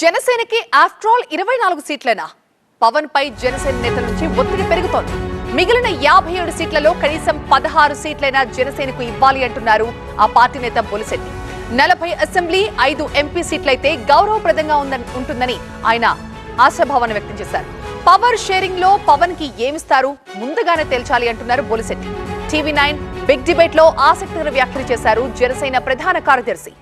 జనసేనకి after all ఇరవై నాలుగు సీట్లేనా. పవన్ పై జనసేన నేతల నుంచి ఒత్తిడి పెరుగుతోంది. మిగిలిన యాభై ఏడు సీట్లలో కనీసం పదహారు సీట్లైనా జనసేనకు ఇవ్వాలి అంటున్నారు ఆ పార్టీ నేత బొలిశెట్టి నలభై అసెంబ్లీ ఐదు ఎంపీ సీట్లయితే గౌరవప్రదంగా ఉందని ఉంటుందని ఆయన ఆశాభావాన్ని వ్యక్తం చేశారు. పవర్ షేరింగ్లో పవన్కి ఏమిస్తారు? ముందుగానే తేల్చాలి అంటున్నారు బొలిశెట్టి టీవీ నైన్ బిగ్ డిబేట్లో ఆసక్తికర వ్యాఖ్యలు చేశారు జనసేన ప్రధాన కార్యదర్శి.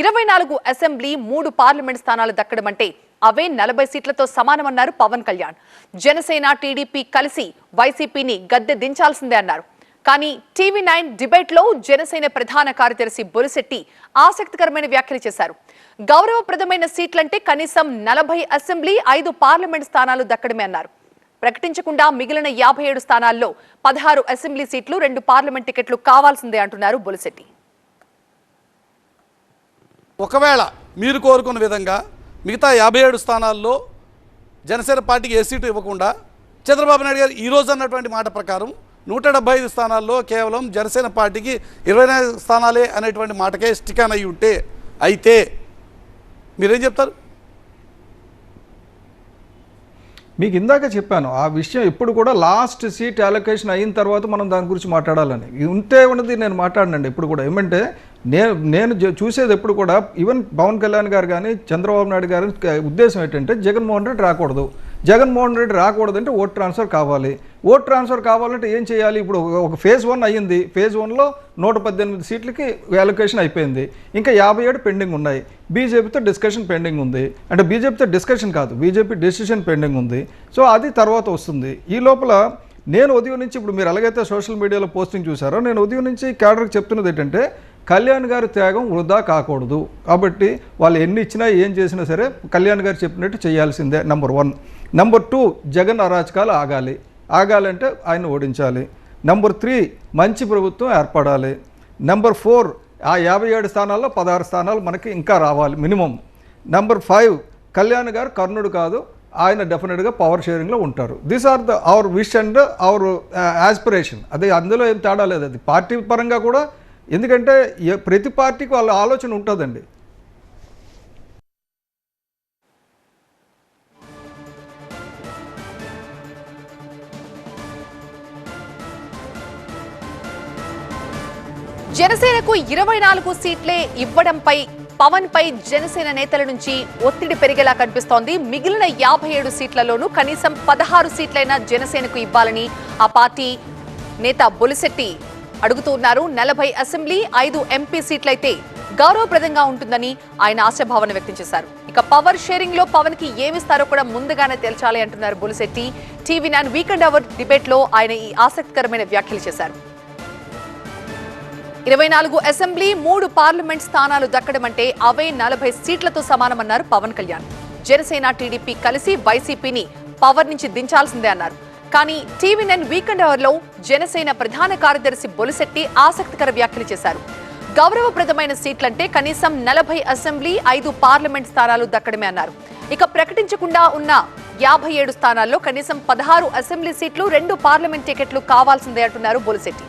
ఇరవై నాలుగు అసెంబ్లీ మూడు పార్లమెంట్ స్థానాలు దక్కడం అంటే అవే నలభై సీట్లతో సమానమన్నారు పవన్ కళ్యాణ్. జనసేన టీడీపీ కలిసి వైసీపీని గద్దె దించాల్సిందే అన్నారు. కానీ టీవీ నైన్ డిబేట్లో జనసేన ప్రధాన కార్యదర్శి బొలిశెట్టి ఆసక్తికరమైన వ్యాఖ్యలు చేశారు. గౌరవప్రదమైన సీట్లంటే కనీసం నలభై అసెంబ్లీ ఐదు పార్లమెంట్ స్థానాలు దక్కడమే అన్నారు. ప్రకటించకుండా మిగిలిన యాభై ఏడు స్థానాల్లో పదహారు అసెంబ్లీ సీట్లు రెండు పార్లమెంట్ టికెట్లు కావాల్సిందే అంటున్నారు బొలిశెట్టి. ఒకవేళ మీరు కోరుకున్న విధంగా మిగతా యాభై ఏడు స్థానాల్లో జనసేన పార్టీకి ఏ సీటు ఇవ్వకుండా చంద్రబాబు నాయుడు గారు ఈరోజు అన్నటువంటి మాట ప్రకారం నూట డెబ్బై ఐదు స్థానాల్లో కేవలం జనసేన పార్టీకి ఇరవై నాలుగు స్థానాలే అనేటువంటి మాటకే స్టికాన్ అయి ఉంటే అయితే మీరేం చెప్తారు? మీకు ఇందాక చెప్పాను ఆ విషయం ఇప్పుడు కూడా లాస్ట్ సీట్ అలొకేషన్ అయిన తర్వాత మనం దాని గురించి మాట్లాడాలని. ఉంటే ఉన్నది నేను మాట్లాడనండి ఇప్పుడు కూడా. ఏమంటే నేను నేను జ- చూసేది ఎప్పుడు కూడా ఈవెన్ పవన్ కళ్యాణ్ గారు కానీ చంద్రబాబు నాయుడు గారి ఉద్దేశం ఏంటంటే జగన్మోహన్ రెడ్డి రాకూడదు. జగన్మోహన్ రెడ్డి రాకూడదంటే ఓట్ ట్రాన్స్ఫర్ కావాలి. ఓట్ ట్రాన్స్ఫర్ కావాలంటే ఏం చేయాలి? ఇప్పుడు ఒక- ఒక ఫేజ్ వన్ అయ్యింది. ఫేజ్ వన్లో నూట పద్దెనిమిది సీట్లకి అలొకేషన్ అయిపోయింది. ఇంకా యాభై ఏడు పెండింగ్ ఉన్నాయి. బీజేపీతో డిస్కషన్ పెండింగ్ ఉంది. అంటే బీజేపీతో డిస్కషన్ కాదు. బీజేపీ డెసిషన్ పెండింగ్ ఉంది. సో అది తర్వాత వస్తుంది. ఈ లోపల నేను ఉదయం నుంచి ఇప్పుడు మీరు ఎలాగైతే సోషల్ మీడియాలో పోస్టింగ్ చూసారో నేను ఉదయం నుంచి క్యాడర్కి చెప్తున్నది ఏంటంటే కళ్యాణ్ గారి త్యాగం వృధా కాకూడదు. కాబట్టి వాళ్ళు ఎన్ని ఇచ్చినా ఏం చేసినా సరే కళ్యాణ్ గారు చెప్పినట్టు చేయాల్సిందే number one number two Jagan అరాచకాలు ఆగాలి. ఆగాలంటే ఆయన ఓడించాలి. నెంబర్ త్రీ మంచి ప్రభుత్వం ఏర్పడాలి. నెంబర్ ఫోర్ ఆ యాభై ఏడు స్థానాల్లో పదహారు స్థానాలు మనకి ఇంకా రావాలి మినిమం నెంబర్ ఫైవ్ కళ్యాణ్ గారు కర్ణుడు కాదు ఆయన డెఫినెట్గా పవర్ షేరింగ్లో ఉంటారు. These are the our wish and our aspiration అదే అందులో ఏం తేడా లేదు. అది పార్టీ పరంగా కూడా ఎందుకంటే ప్రతి పార్టీకి వాళ్ళ ఆలోచన ఉంటుందండి. జనసేనకు ఇరవై నాలుగు సీట్లే ఇవ్వడంపై పవన్ పై జనసేన నేతల నుంచి ఒత్తిడి పెరిగేలా కనిపిస్తోంది. మిగిలిన యాభై ఏడు సీట్లలోనూ కనీసం పదహారు సీట్లైనా జనసేనకు ఇవ్వాలని ఆ పార్టీ నేత బొలిశెట్టి అడుగుతున్నారు నలభై అసెంబ్లీ ఐదు ఎంపీ సీట్లయితే గౌరవప్రదంగా ఉంటుందని ఆయన ఆశాభావన వ్యక్తం చేశారు. ఇక పవర్ షేరింగ్లో పవన్కి ఏమిస్తారో కూడా ముందుగానే తేల్చాలి అంటున్నారు Bolisetti. TV nine weekend hour డిబేట్లో ఆయన ఈ ఆసక్తికరమైన వ్యాఖ్యలు చేశారు. ఇరవై నాలుగు అసెంబ్లీ మూడు పార్లమెంట్ స్థానాలు దక్కడం అంటే అవే నలభై సీట్లతో సమానమన్నారు పవన్ కళ్యాణ్. జనసేన టీడీపీ కలిసి వైసీపీని పవర్ నుంచి దించాల్సిందే అన్నారు. కానీ టీవీ నైన్ వీకెండ్ అవర్లో జనసేన ప్రధాన కార్యదర్శి బొలిశెట్టి ఆసక్తికర వ్యాఖ్యలు చేశారు. గౌరవప్రదమైన సీట్లంటే కనీసం నలభై అసెంబ్లీ ఐదు పార్లమెంట్ స్థానాలు దక్కడమే అన్నారు. ఇక ప్రకటించకుండా ఉన్న యాభై ఏడు స్థానాల్లో కనీసం పదహారు అసెంబ్లీ సీట్లు రెండు పార్లమెంట్ టికెట్లు కావాల్సిందే అంటున్నారు బొలిశెట్టి.